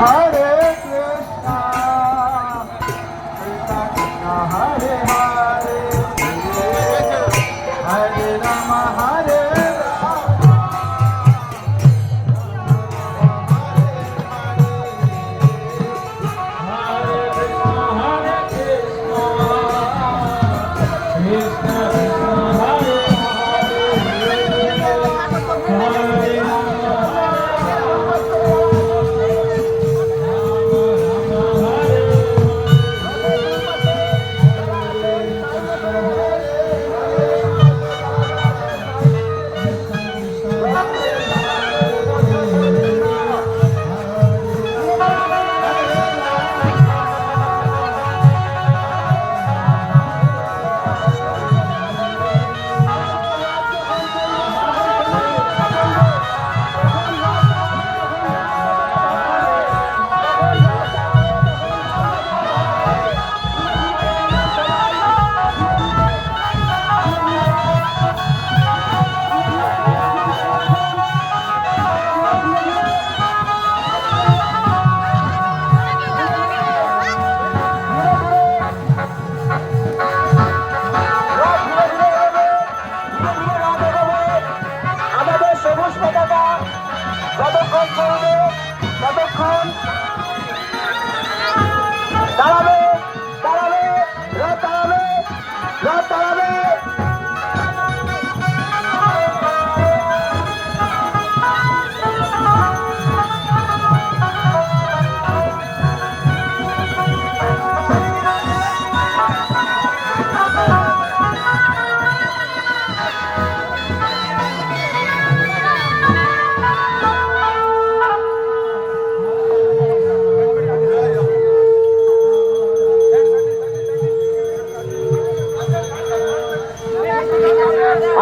হরে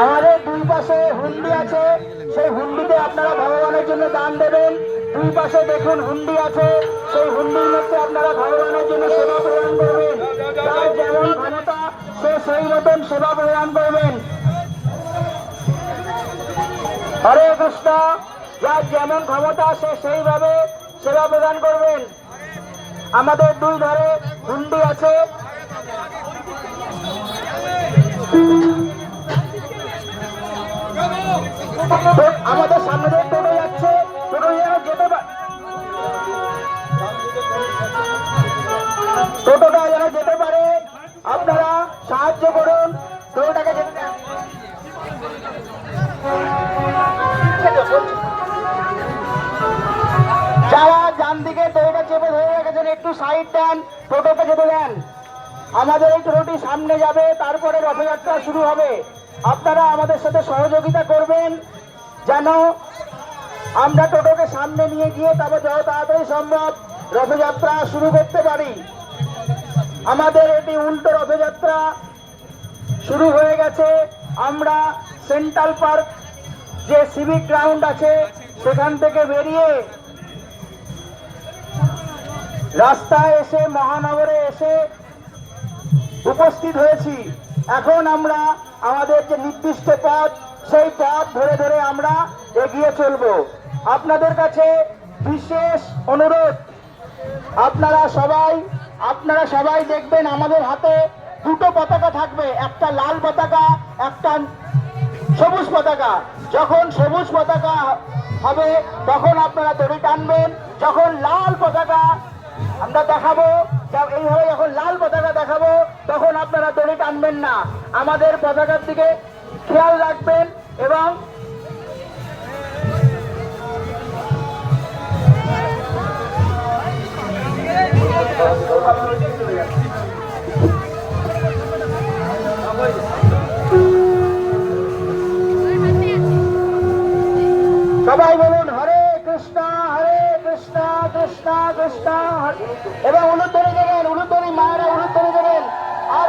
আমাদের দুই পাশে হুন্ডি আছে। সেই হুন্ডিতে আপনারা ভগবানের জন্য দান দেবেন। দুই পাশে দেখুন হুন্ডি আছে। সেই হুন্ডির মধ্যে আপনারা ভগবানের জন্য সেবা প্রদান করবেন। তার যেমন ক্ষমতা, সে সেই মতন সেবা প্রদান করবেন। হরে কৃষ্ণ, যার যেমন ক্ষমতা, সে সেইভাবে সেবা প্রদান করবেন। আমাদের দুই ধারে হুন্ডি আছে। আমাদের সামনে দিয়ে টোটো যাচ্ছে। টোটো যেতে পা- টোটোটা যেন যেতে পারে। আপনারা সাহায্য করুন। টোটোটাকে যেতে যারা ডান দিকে টোটোটা চেপে ধরে রেখেছেন, একটু সাইড দেন টোটোকে যেতে দেন। আমাদের এই টোটোটি সামনে যাবে, তারপরে রথযাত্রা শুরু হবে। আপনারা আমাদের সাথে সহযোগিতা করবেন, যেন আমরা টোটোকে সামনে নিয়ে গিয়ে তবে যত তাড়াতাড়ি সম্ভব রথযাত্রা শুরু করতে পারি। আমাদের এটি উল্টো রথযাত্রা শুরু হয়ে গেছে। আমরা সেন্ট্রাল পার্ক যে সিভিক গ্রাউন্ড আছে, সেখান থেকে বেরিয়ে রাস্তায় এসে, মহানগরে এসে উপস্থিত হয়েছি। এখন আমরা আমাদের যে নির্দিষ্ট পথ, সেই পথ ধরে ধরে আমরা এগিয়ে চলব। আপনাদের কাছে বিশেষ অনুরোধ, আপনারা সবাই আপনারা সবাই দেখবেন আমাদের হাতে দুটো পতাকা থাকবে, একটা লাল পতাকা, একটা সবুজ পতাকা। যখন সবুজ পতাকা হবে, তখন আপনারা দড়ি টানবেন, যখন লাল পতাকা আমরা দেখাবো এইভাবে যখন লাল পতাকা দেখাবো টানবেন না। আমাদের পতাকার দিকে খেয়াল রাখবেন এবং সবাই বলুন, হরে কৃষ্ণ হরে কৃষ্ণ কৃষ্ণ কৃষ্ণ এবং উলুধ্বনি দেবেন উলুধ্বনি মায়েরা উলুধ্বনি দেবেন। আর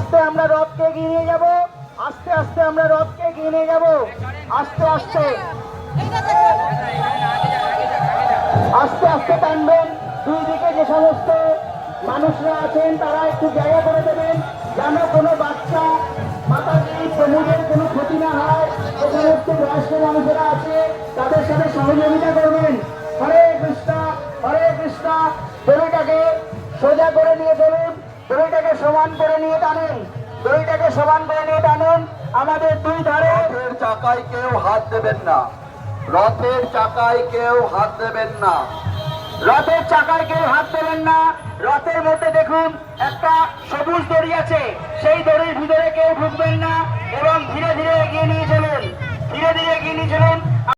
আস্তে আমরা রথকে নিয়ে যাব। আস্তে আস্তে আমরা রথকে নিয়ে যাব। আস্তে আস্তে। আস্তে আস্তে টানবেন। দুই দিকে যে সমস্ত মানুষরা আছেন, তারা একটু জায়গা করে দেবেন। যেন কোনো বাচ্চা, মাতাজি, প্রমোদের কোনো ক্ষতি না হয়। যে সমস্ত বয়স্ক মানুষেরা আছে, তাদের সাথে সহযোগিতা করবেন। হরে কৃষ্ণ হরে কৃষ্ণ। দড়িটাকে সোজা করে নিয়ে চলুন। দড়িটাকে সমান করে নিয়ে টানেন। দড়িটাকে সমান করে নিয়ে টানেন। আমাদের দুই ধারে রথের চাকায় কেউ হাত দেবেন না। রথের চাকায় কেউ হাত দেবেন না। রথের চাকায় কেউ হাত দেবেন না। রথের মধ্যে দেখুন একটা সবুজ দড়ি আছে। সেই দড়ির ভিতরে কেউ ঢুকবেন না এবং ধীরে ধীরে এগিয়ে নিয়ে চলুন। ধীরে ধীরে এগিয়ে নিয়ে চলুন।